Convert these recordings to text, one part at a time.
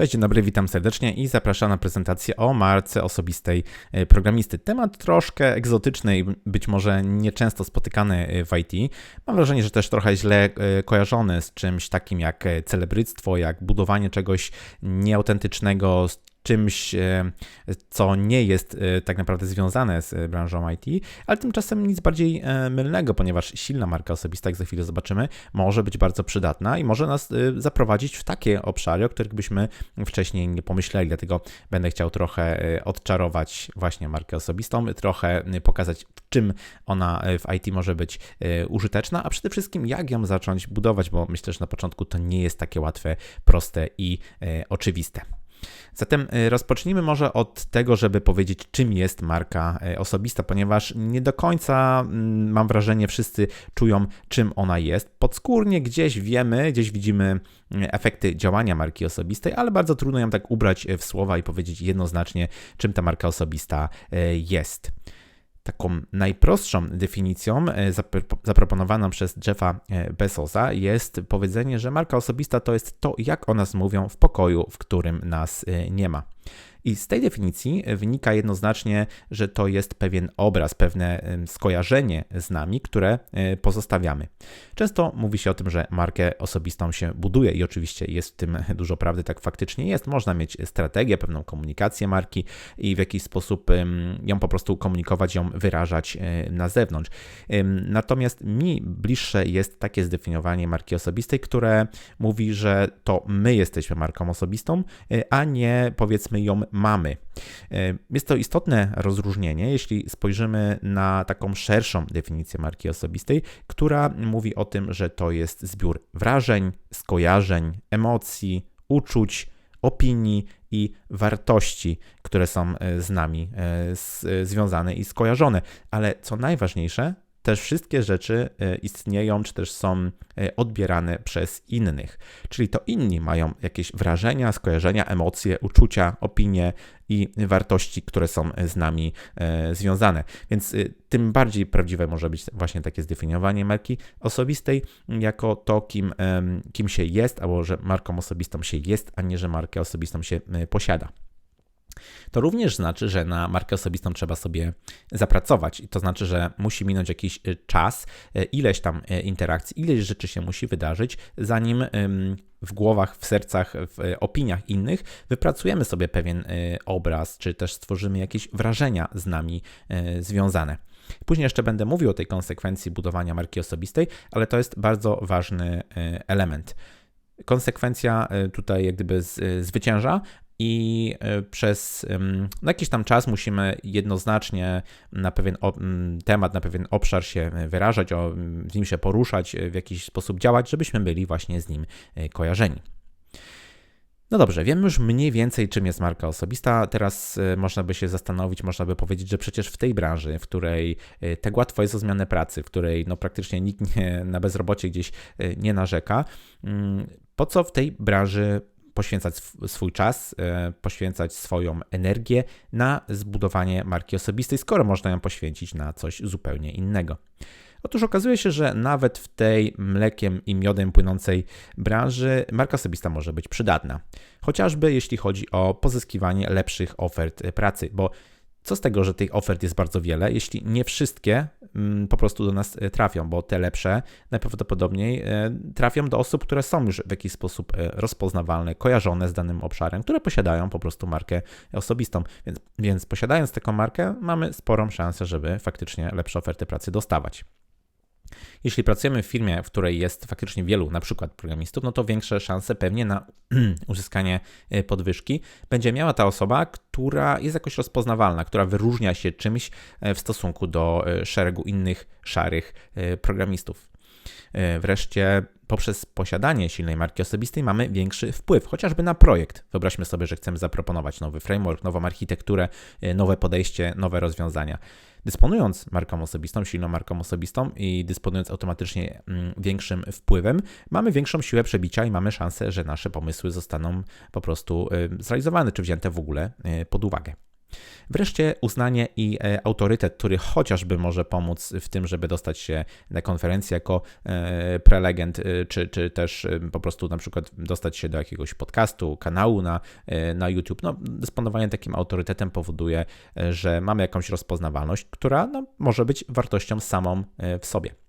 Cześć, dzień dobry, witam serdecznie i zapraszam na prezentację o marce osobistej e, programisty. Temat troszkę egzotyczny i być może nieczęsto spotykany e, w IT. Mam wrażenie, że też trochę źle e, kojarzony z czymś takim jak celebryctwo, jak budowanie czegoś nieautentycznego, czymś, e, co nie jest e, tak naprawdę związane z branżą IT, ale tymczasem nic bardziej e, mylnego, ponieważ silna marka osobista, jak za chwilę zobaczymy, może być bardzo przydatna i może nas zaprowadzić w takie obszary, o których byśmy wcześniej nie pomyśleli. Dlatego będę chciał trochę odczarować właśnie markę osobistą, trochę pokazać, czym ona w IT może być użyteczna, a przede wszystkim jak ją zacząć budować, bo myślę, że na początku to nie jest takie łatwe, proste i oczywiste. Zatem y, rozpocznijmy może od tego, żeby powiedzieć, czym jest marka y, osobista, ponieważ nie do końca mm, mam wrażenie, wszyscy czują, czym ona jest. Podskórnie gdzieś wiemy, gdzieś widzimy y, efekty działania marki osobistej, ale bardzo trudno ją tak ubrać w słowa i powiedzieć jednoznacznie, czym ta marka osobista jest. Taką najprostszą definicją e, zaproponowaną przez Jeffa e, Bezosa jest powiedzenie, że marka osobista to jest to, jak o nas mówią w pokoju, w którym nas e, nie ma. I z tej definicji wynika jednoznacznie, że to jest pewien obraz, pewne skojarzenie z nami, które e, pozostawiamy. Często mówi się o tym, że markę osobistą się buduje i oczywiście jest w tym dużo prawdy, tak faktycznie jest. Można mieć strategię, pewną komunikację marki i w jakiś sposób ją po prostu komunikować, ją wyrażać e, na zewnątrz. Natomiast mi bliższe jest takie zdefiniowanie marki osobistej, które mówi, że to my jesteśmy marką osobistą, e, a nie powiedzmy ją mamy. E, jest to istotne rozróżnienie, jeśli spojrzymy na taką szerszą definicję marki osobistej, która mówi o tym, że to jest zbiór wrażeń, skojarzeń, emocji, uczuć, opinii i wartości, które są e, z nami e, związane i skojarzone. Ale co najważniejsze, też wszystkie rzeczy e, istnieją, czy też są e, odbierane przez innych. Czyli to inni mają jakieś wrażenia, skojarzenia, emocje, uczucia, opinie i wartości, które są z nami e, związane. Więc tym bardziej prawdziwe może być właśnie takie zdefiniowanie marki osobistej jako to, kim, kim się jest, albo że marką osobistą się jest, a nie że markę osobistą się posiada. To również znaczy, że na markę osobistą trzeba sobie zapracować. I to znaczy, że musi minąć jakiś y, czas, y, ileś tam y, interakcji, ileś rzeczy się musi wydarzyć, zanim w głowach, w sercach, w opiniach innych wypracujemy sobie pewien obraz, czy też stworzymy jakieś wrażenia z nami związane. Później jeszcze będę mówił o tej konsekwencji budowania marki osobistej, ale to jest bardzo ważny element konsekwencja tutaj jak gdyby zwycięża, i e, przez no jakiś tam czas musimy jednoznacznie na pewien temat, na pewien obszar się wyrażać, o, z nim się poruszać, w jakiś sposób działać, żebyśmy byli właśnie z nim e, kojarzeni. No dobrze, wiemy już mniej więcej, czym jest marka osobista. Teraz e, można by się zastanowić, można by powiedzieć, że przecież w tej branży, w której tak łatwo jest o zmianę pracy, w której no praktycznie nikt nie, na bezrobocie gdzieś nie narzeka, mm, po co w tej branży poświęcać swój czas, e, poświęcać swoją energię na zbudowanie marki osobistej, skoro można ją poświęcić na coś zupełnie innego. Otóż okazuje się, że nawet w tej mlekiem i miodem płynącej branży marka osobista może być przydatna. Chociażby jeśli chodzi o pozyskiwanie lepszych ofert pracy, bo co z tego, że tych ofert jest bardzo wiele, jeśli nie wszystkie mm, po prostu do nas e, trafią, bo te lepsze najprawdopodobniej e, trafią do osób, które są już w jakiś sposób e, rozpoznawalne, kojarzone z danym obszarem, które posiadają po prostu markę osobistą. Więc, więc posiadając taką markę, mamy sporą szansę, żeby faktycznie lepsze oferty pracy dostawać. Jeśli pracujemy w firmie, w której jest faktycznie wielu, na przykład programistów, no to większe szanse pewnie na uzyskanie e, podwyżki będzie miała ta osoba, która jest jakoś rozpoznawalna, która wyróżnia się czymś e, w stosunku do e, szeregu innych szarych programistów. Wreszcie poprzez posiadanie silnej marki osobistej mamy większy wpływ, chociażby na projekt. Wyobraźmy sobie, że chcemy zaproponować nowy framework, nową architekturę, nowe podejście, nowe rozwiązania. Dysponując marką osobistą, silną marką osobistą i dysponując automatycznie mm, większym wpływem, mamy większą siłę przebicia i mamy szansę, że nasze pomysły zostaną po prostu y, zrealizowane czy wzięte w ogóle y, pod uwagę. Wreszcie uznanie i e, autorytet, który chociażby może pomóc w tym, żeby dostać się na konferencję jako e, prelegent, e, czy, czy też po prostu na przykład dostać się do jakiegoś podcastu, kanału na, na YouTube. No, dysponowanie takim autorytetem powoduje, że mamy jakąś rozpoznawalność, która no, może być wartością samą w sobie.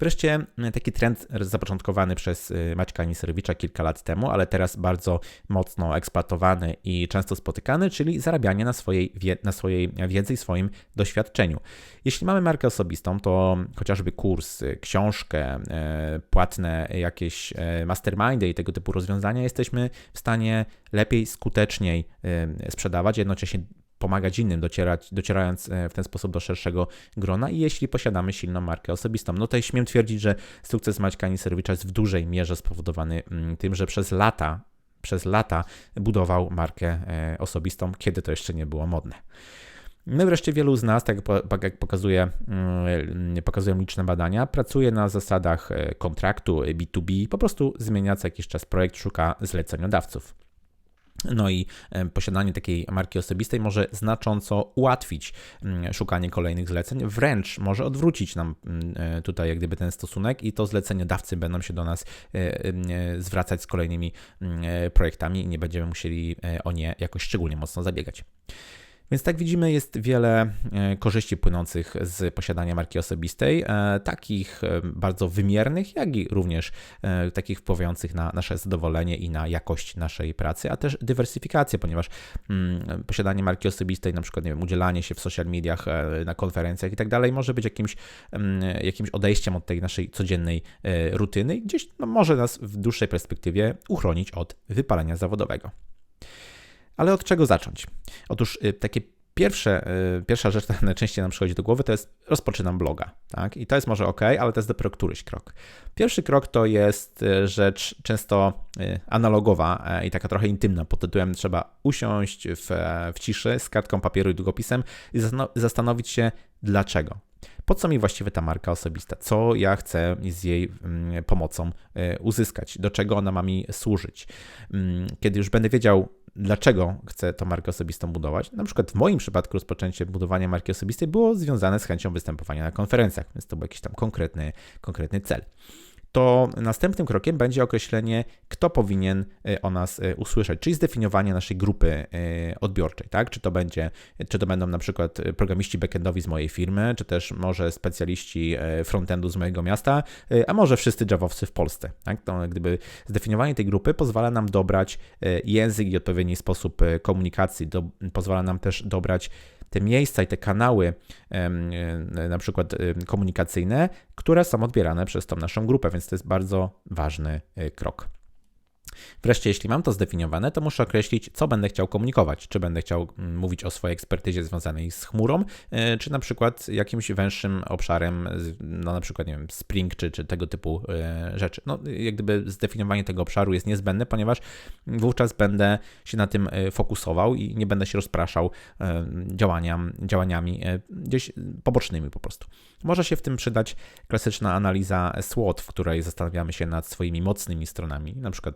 Wreszcie e, taki trend zapoczątkowany przez e, Maćka Niserowicza kilka lat temu, ale teraz bardzo mocno eksploatowany i często spotykany, czyli zarabianie na swojej, na swojej wiedzy i swoim doświadczeniu. Jeśli mamy markę osobistą, to chociażby kurs, e, książkę, płatne jakieś mastermindy i tego typu rozwiązania jesteśmy w stanie lepiej, skuteczniej sprzedawać, jednocześnie pomagać innym, docierać, docierając e, w ten sposób do szerszego grona i jeśli posiadamy silną markę osobistą. No tutaj śmiem twierdzić, że sukces Maćka Niserowicza jest w dużej mierze spowodowany mm, tym, że przez lata, przez lata budował markę e, osobistą, kiedy to jeszcze nie było modne. My wreszcie wielu z nas, tak jak pokazuje, mm, pokazują liczne badania, pracuje na zasadach e, kontraktu B2B, po prostu zmienia co jakiś czas projekt, szuka zleceniodawców. No i posiadanie takiej marki osobistej może znacząco ułatwić mm, szukanie kolejnych zleceń, wręcz może odwrócić nam mm, e, tutaj jak gdyby ten stosunek i to zleceniodawcy będą się do nas e, e, zwracać z kolejnymi mm, projektami i nie będziemy musieli o nie jakoś szczególnie mocno zabiegać. Więc tak widzimy, jest wiele e, korzyści płynących z posiadania marki osobistej, e, takich e, bardzo wymiernych, jak i również takich wpływających na nasze zadowolenie i na jakość naszej pracy, a też dywersyfikację, ponieważ mm, posiadanie marki osobistej, na przykład nie wiem, udzielanie się w social mediach, na konferencjach i tak dalej, może być jakimś, mm, jakimś odejściem od tej naszej codziennej rutyny gdzieś no, może nas w dłuższej perspektywie uchronić od wypalenia zawodowego. Ale od czego zacząć? Otóż y, takie pierwsze, y, pierwsza rzecz, która najczęściej nam przychodzi do głowy, to jest rozpoczynam bloga. Tak? I to jest może ok, ale to jest dopiero któryś krok. Pierwszy krok to jest y, rzecz często analogowa e, i taka trochę intymna pod tytułem trzeba usiąść w, w ciszy z kartką papieru i długopisem i zastanowić się dlaczego. Po co mi właściwie ta marka osobista? Co ja chcę z jej mm, pomocą uzyskać? Do czego ona ma mi służyć? Mm, kiedy już będę wiedział, dlaczego chcę tą markę osobistą budować. Na przykład w moim przypadku rozpoczęcie budowania marki osobistej było związane z chęcią występowania na konferencjach, więc to był jakiś tam konkretny, konkretny cel to następnym krokiem będzie określenie, kto powinien e, o nas e, usłyszeć, czyli zdefiniowanie naszej grupy e, odbiorczej, tak? Czy to będzie, czy to będą na przykład programiści backendowi z mojej firmy, czy też może specjaliści frontendu z mojego miasta, a może wszyscy Javowcy w Polsce, tak? To gdyby zdefiniowanie tej grupy pozwala nam dobrać język i odpowiedni sposób komunikacji, do, pozwala nam też dobrać te miejsca i te kanały, na przykład komunikacyjne, które są odbierane przez tą naszą grupę, więc to jest bardzo ważny e, krok. Wreszcie, jeśli mam to zdefiniowane, to muszę określić, co będę chciał komunikować. Czy będę chciał mm, mówić o swojej ekspertyzie związanej z chmurą, e, czy na przykład jakimś węższym obszarem, no na przykład, nie wiem, Spring, czy, czy tego typu e, rzeczy. No, jak gdyby zdefiniowanie tego obszaru jest niezbędne, ponieważ wówczas będę się na tym e, fokusował i nie będę się rozpraszał działaniami, działaniami gdzieś pobocznymi po prostu. Może się w tym przydać klasyczna analiza SWOT, w której zastanawiamy się nad swoimi mocnymi stronami, na przykład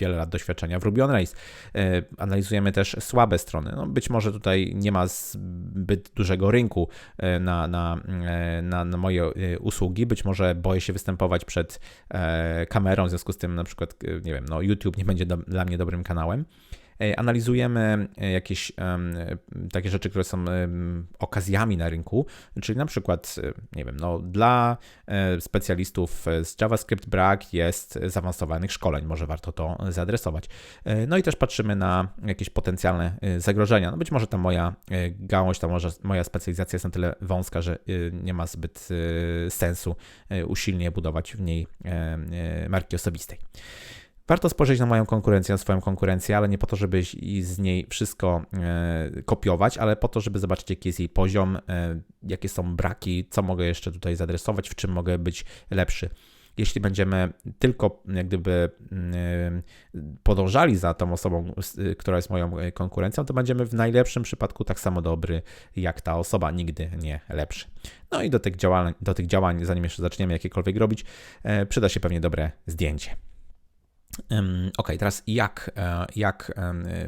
wiele lat doświadczenia w Ruby on Rails. E, analizujemy też słabe strony. No być może tutaj nie ma zbyt dużego rynku e, na, na, e, na, na moje usługi, być może boję się występować przed kamerą, w związku z tym na przykład, nie wiem, no YouTube nie będzie do, dla mnie dobrym kanałem. E, analizujemy e, jakieś takie rzeczy, które są okazjami na rynku, czyli na przykład, e, nie wiem, no, dla specjalistów z JavaScript brak jest zaawansowanych szkoleń, może warto to zaadresować. No i też patrzymy na jakieś potencjalne zagrożenia. No być może ta moja gałąź, ta moja specjalizacja jest na tyle wąska, że nie ma zbyt sensu usilnie budować w niej marki osobistej. Warto spojrzeć na moją konkurencję, na swoją konkurencję, ale nie po to, żeby z niej wszystko e, kopiować, ale po to, żeby zobaczyć, jaki jest jej poziom, e, jakie są braki, co mogę jeszcze tutaj zadresować, w czym mogę być lepszy. Jeśli będziemy tylko jak gdyby e, podążali za tą osobą, która jest moją konkurencją, to będziemy w najlepszym przypadku tak samo dobry jak ta osoba, nigdy nie lepszy. No i do tych działań, do tych działań zanim jeszcze zaczniemy jakiekolwiek robić, przyda się pewnie dobre zdjęcie. Ok, teraz jak, e, jak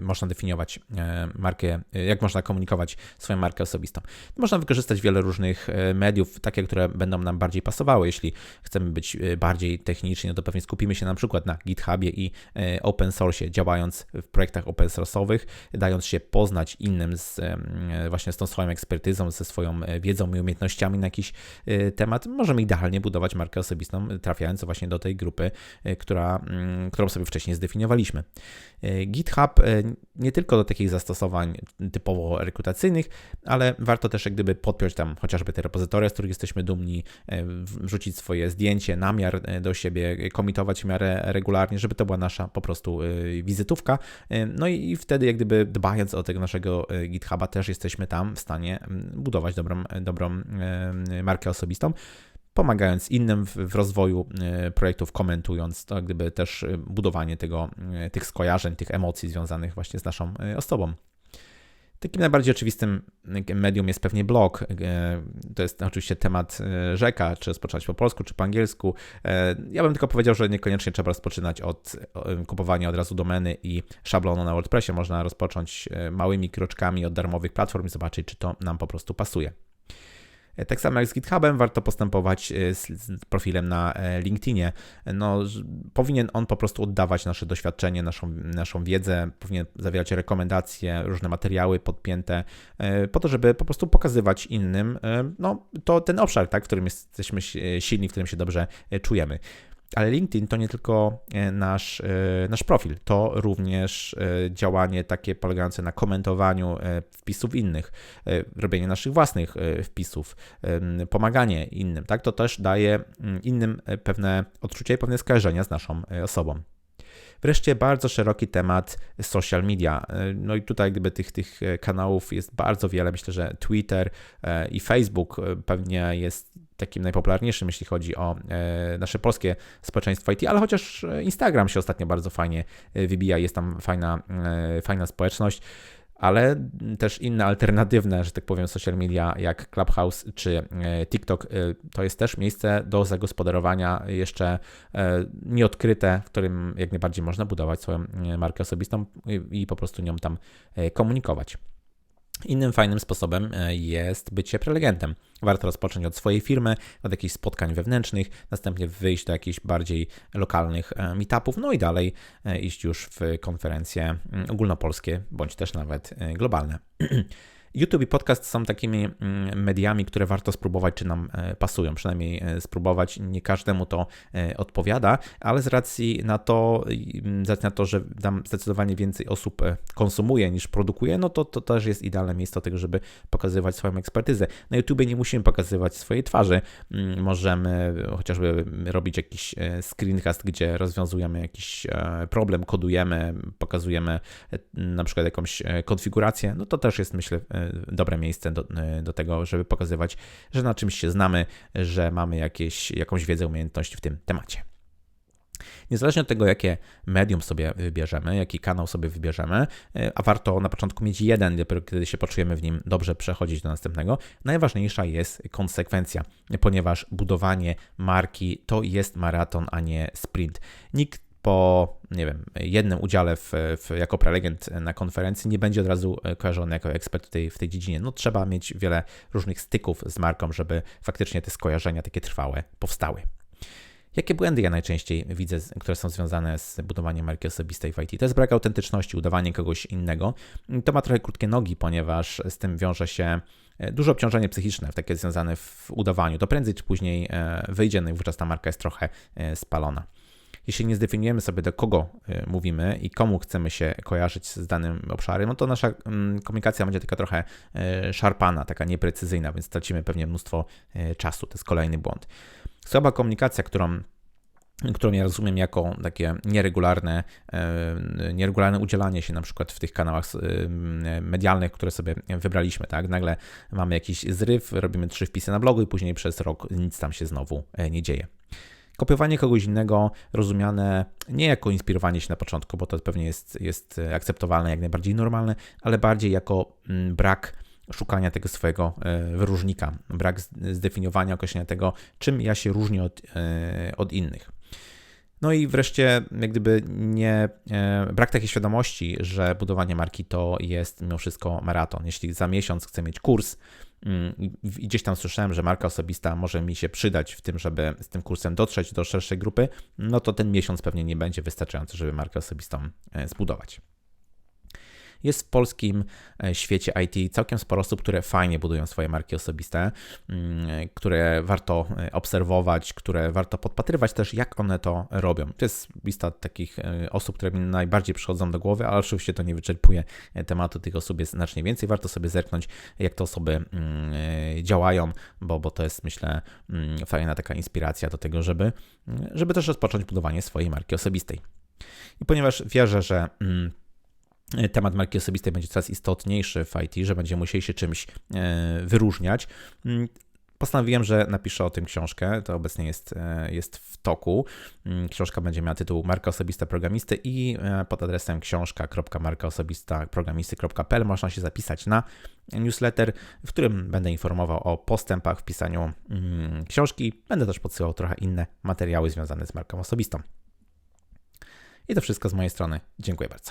można definiować e, markę, e, jak można komunikować swoją markę osobistą? Można wykorzystać wiele różnych mediów, takie, które będą nam bardziej pasowały. Jeśli chcemy być bardziej techniczni, no to pewnie skupimy się na przykład na GitHubie i open source, działając w projektach open source'owych, dając się poznać innym z, właśnie z tą swoją ekspertyzą, ze swoją wiedzą i umiejętnościami na jakiś temat. Możemy idealnie budować markę osobistą, trafiając właśnie do tej grupy, która którą sobie wcześniej zdefiniowaliśmy. E, GitHub e, nie tylko do takich zastosowań typowo rekrutacyjnych, ale warto też jak gdyby podpiąć tam chociażby te repozytoria, z których jesteśmy dumni, e, wrzucić swoje zdjęcie, namiar do siebie, komitować w miarę regularnie, żeby to była nasza po prostu wizytówka. No i wtedy jak gdyby dbając o tego naszego GitHuba też jesteśmy tam w stanie budować dobrą, dobrą markę osobistą pomagając innym w, w rozwoju e, projektów, komentując, to gdyby też e, budowanie tego, e, tych skojarzeń, tych emocji związanych właśnie z naszą osobą. Takim najbardziej oczywistym medium jest pewnie blog. To jest oczywiście temat rzeka, czy rozpoczynać po polsku, czy po angielsku. Ja bym tylko powiedział, że niekoniecznie trzeba rozpoczynać od kupowania od razu domeny i szablonu na WordPressie. Można rozpocząć małymi kroczkami od darmowych platform i zobaczyć, czy to nam po prostu pasuje. Tak samo jak z GitHubem, warto postępować e, z, profilem na e, LinkedInie. No, powinien on po prostu oddawać nasze doświadczenie, naszą, naszą wiedzę, powinien zawierać rekomendacje, różne materiały podpięte, e, po to, żeby po prostu pokazywać innym no, to ten obszar, tak, w którym jesteśmy silni, w którym się dobrze czujemy. Ale LinkedIn to nie tylko e, nasz, e, nasz profil, to również e, działanie takie polegające na komentowaniu wpisów innych, robienie naszych własnych wpisów, pomaganie innym. Tak? To też daje mm, innym pewne odczucie i pewne skojarzenia z naszą osobą. Wreszcie bardzo szeroki temat social media. No i tutaj gdyby tych, tych kanałów jest bardzo wiele. Myślę, że Twitter i Facebook pewnie jest takim najpopularniejszym, jeśli chodzi o e, nasze polskie społeczeństwo IT, ale chociaż Instagram się ostatnio bardzo fajnie e, wybija, jest tam fajna, e, fajna społeczność ale też inne alternatywne, że tak powiem, social media jak Clubhouse czy TikTok to jest też miejsce do zagospodarowania jeszcze nieodkryte, w którym jak najbardziej można budować swoją markę osobistą i po prostu nią tam komunikować. Innym fajnym sposobem e, jest bycie prelegentem. Warto rozpocząć od swojej firmy, od jakichś spotkań wewnętrznych, następnie wyjść do jakichś bardziej lokalnych e, meetupów, no i dalej e, iść już w konferencje mm, ogólnopolskie, bądź też nawet globalne. YouTube i podcast są takimi mm, mediami, które warto spróbować, czy nam e, pasują, przynajmniej e, spróbować. Nie każdemu to e, odpowiada, ale z racji na to, z racji na to że tam zdecydowanie więcej osób konsumuje niż produkuje, no to to też jest idealne miejsce do tego, żeby pokazywać swoją ekspertyzę. Na YouTube nie musimy pokazywać swojej twarzy. Mm, możemy chociażby robić jakiś screencast, gdzie rozwiązujemy jakiś problem, kodujemy, pokazujemy na przykład jakąś konfigurację. No to też jest, myślę, dobre miejsce do, do tego, żeby pokazywać, że na czymś się znamy, że mamy jakieś, jakąś wiedzę, umiejętności w tym temacie. Niezależnie od tego, jakie medium sobie wybierzemy, jaki kanał sobie wybierzemy, a warto na początku mieć jeden, dopiero kiedy się poczujemy w nim dobrze, przechodzić do następnego, najważniejsza jest konsekwencja, ponieważ budowanie marki to jest maraton, a nie sprint. Nikt po, nie wiem, jednym udziale w, w, jako prelegent na konferencji nie będzie od razu kojarzony jako ekspert w tej, w tej dziedzinie. No trzeba mieć wiele różnych styków z marką, żeby faktycznie te skojarzenia takie trwałe powstały. Jakie błędy ja najczęściej widzę, które są związane z budowaniem marki osobistej w IT? To jest brak autentyczności, udawanie kogoś innego. To ma trochę krótkie nogi, ponieważ z tym wiąże się e, duże obciążenie psychiczne, takie związane w udawaniu. To prędzej czy później e, wyjdzie, no i wówczas ta marka jest trochę e, spalona jeśli nie zdefiniujemy sobie, do kogo y, mówimy i komu chcemy się kojarzyć z danym obszarem, no to nasza mm, komunikacja będzie taka trochę y, szarpana, taka nieprecyzyjna, więc stracimy pewnie mnóstwo y, czasu. To jest kolejny błąd. Słaba komunikacja, którą którą ja rozumiem jako takie nieregularne, nieregularne udzielanie się na przykład w tych kanałach medialnych, które sobie wybraliśmy, tak? Nagle mamy jakiś zryw, robimy trzy wpisy na blogu i później przez rok nic tam się znowu nie dzieje. Kopiowanie kogoś innego rozumiane nie jako inspirowanie się na początku, bo to pewnie jest, jest akceptowalne, jak najbardziej normalne, ale bardziej jako mm, brak szukania tego swojego e, wyróżnika, brak zdefiniowania, określenia tego, czym ja się różnię od, e, od innych. No i wreszcie, jak gdyby nie, e, brak takiej świadomości, że budowanie marki to jest mimo wszystko maraton. Jeśli za miesiąc chcę mieć kurs mm, i gdzieś tam słyszałem, że marka osobista może mi się przydać w tym, żeby z tym kursem dotrzeć do szerszej grupy, no to ten miesiąc pewnie nie będzie wystarczający, żeby markę osobistą e, zbudować. Jest w polskim e, świecie IT całkiem sporo osób, które fajnie budują swoje marki osobiste, mm, które warto e, obserwować, które warto podpatrywać też, jak one to robią. To jest lista takich e, osób, które mi najbardziej przychodzą do głowy, ale oczywiście to nie wyczerpuje tematu, tych osób jest znacznie więcej. Warto sobie zerknąć, jak te osoby mm, działają, bo, bo to jest, myślę, mm, fajna taka inspiracja do tego, żeby, żeby też rozpocząć budowanie swojej marki osobistej. I ponieważ wierzę, że temat marki osobistej będzie coraz istotniejszy w IT, że będziemy musieli się czymś e, wyróżniać. Mm, postanowiłem, że napiszę o tym książkę. To obecnie jest, e, jest w toku. Mm, książka będzie miała tytuł Marka osobista programisty i e, pod adresem książka.markaosobistaprogramisty.pl można się zapisać na newsletter, w którym będę informował o postępach w pisaniu mm, książki. Będę też podsyłał trochę inne materiały związane z marką osobistą. I to wszystko z mojej strony. Dziękuję bardzo.